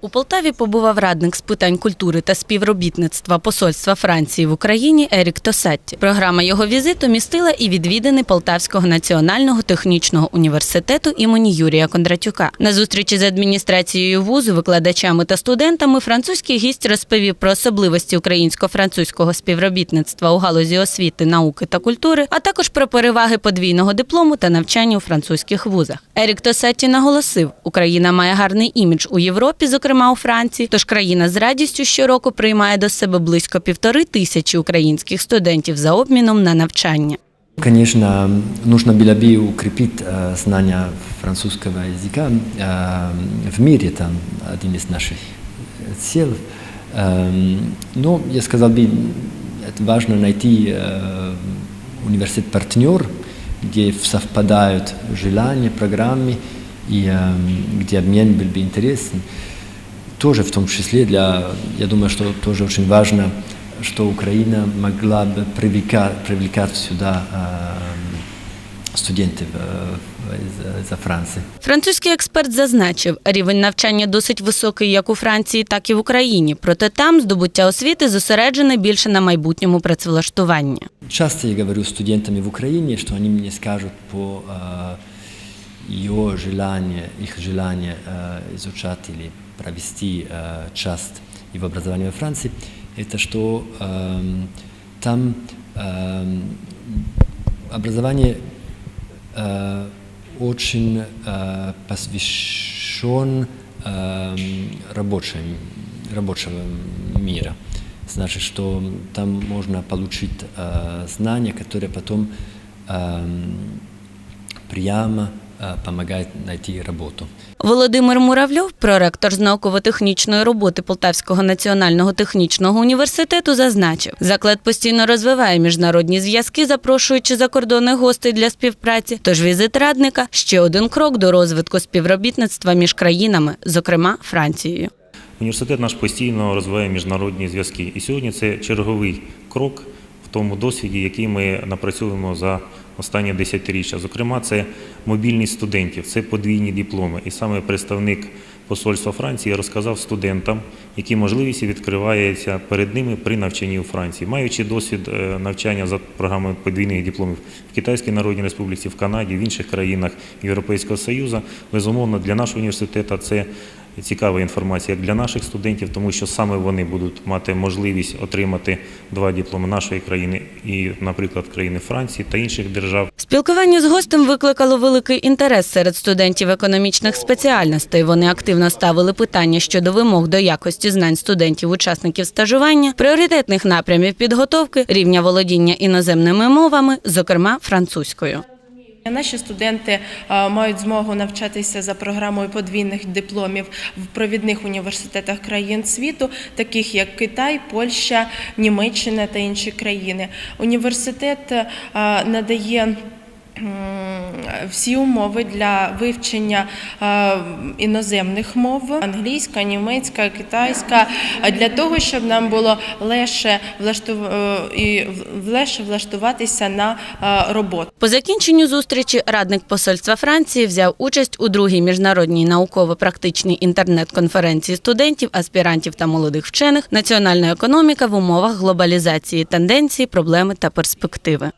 У Полтаві побував радник з питань культури та співробітництва Посольства Франції в Україні Ерік Тосатті. Програма його візиту містила і відвідини Полтавського національного технічного університету імені Юрія Кондратюка. На зустрічі з адміністрацією вузу, викладачами та студентами французький гість розповів про особливості українсько-французького співробітництва у галузі освіти, науки та культури, а також про переваги подвійного диплому та навчання у французьких вузах. Ерік Тосатті наголосив, Україна має гарний імідж у Європі, зокрема у Франції. Тож країна з радістю щороку приймає до себе близько півтори тисячі українських студентів за обміном на навчання. Конечно, нужно было бы укрепить э, знания французского языка э, в мире, это один из наших цел. Эм, но я сказал бы, это важно найти э, университет-партнер, где совпадают желания, программы, и э, где обмен был бы интересен. Тоже в том числе для, я думаю, что тоже очень важно, что Украина могла бы привлекать, привлекать сюда э, студентов э, из, из Франции. Французький експерт зазначив, рівень навчання досить високий як у Франції, так і в Україні. Проте там здобуття освіти зосереджене більше на майбутньому працевлаштуванні. Часто я говорю с студентами в Украине, что они мне скажут по э, ее желанию, их желание э, изучать или провести э, часть его образования во Франции, это что эм, там эм, образование э, очень э, посвящен эм, рабочим, рабочего мира. Значит, что там можно получить э, знания, которые потом эм, прямо э, помогают найти работу. Володимир Муравльов, проректор з науково-технічної роботи Полтавського національного технічного університету, зазначив, заклад постійно розвиває міжнародні зв'язки, запрошуючи закордонних гостей для співпраці. Тож візит радника ще один крок до розвитку співробітництва між країнами, зокрема Францією. Університет наш постійно розвиває міжнародні зв'язки. І сьогодні це черговий крок в тому досвіді, який ми напрацьовуємо за останні десятиріччя. Зокрема, це мобільність студентів, це подвійні дипломи. І саме представник посольства Франції розказав студентам, які можливості відкриваються перед ними при навчанні у Франції, маючи досвід е, навчання за програмою подвійних дипломів в Китайській Народній Республіці, в Канаді, в інших країнах Європейського Союзу. Безумовно, для нашого університету це цікава інформація як для наших студентів, тому що саме вони будуть мати можливість отримати два дипломи нашої країни і, наприклад, країни Франції та інших держав. Спілкування з гостем викликало великий інтерес серед студентів економічних спеціальностей. Вони активно ставили питання щодо вимог до якості знань студентів-учасників стажування, пріоритетних напрямів підготовки, рівня володіння іноземними мовами, зокрема французькою. Наші студенти е, мають змогу навчатися за програмою подвійних дипломів в провідних університетах країн світу, таких як Китай, Польща, Німеччина та інші країни. Університет е, надає всі умови для вивчення е, іноземних мов англійська, німецька, китайська для того, щоб нам було легше е, легше влаштуватися на е, роботу. По закінченню зустрічі радник посольства Франції взяв участь у другій міжнародній науково-практичній інтернет-конференції студентів, аспірантів та молодих вчених Національна економіка в умовах глобалізації, тенденції, проблеми та перспективи.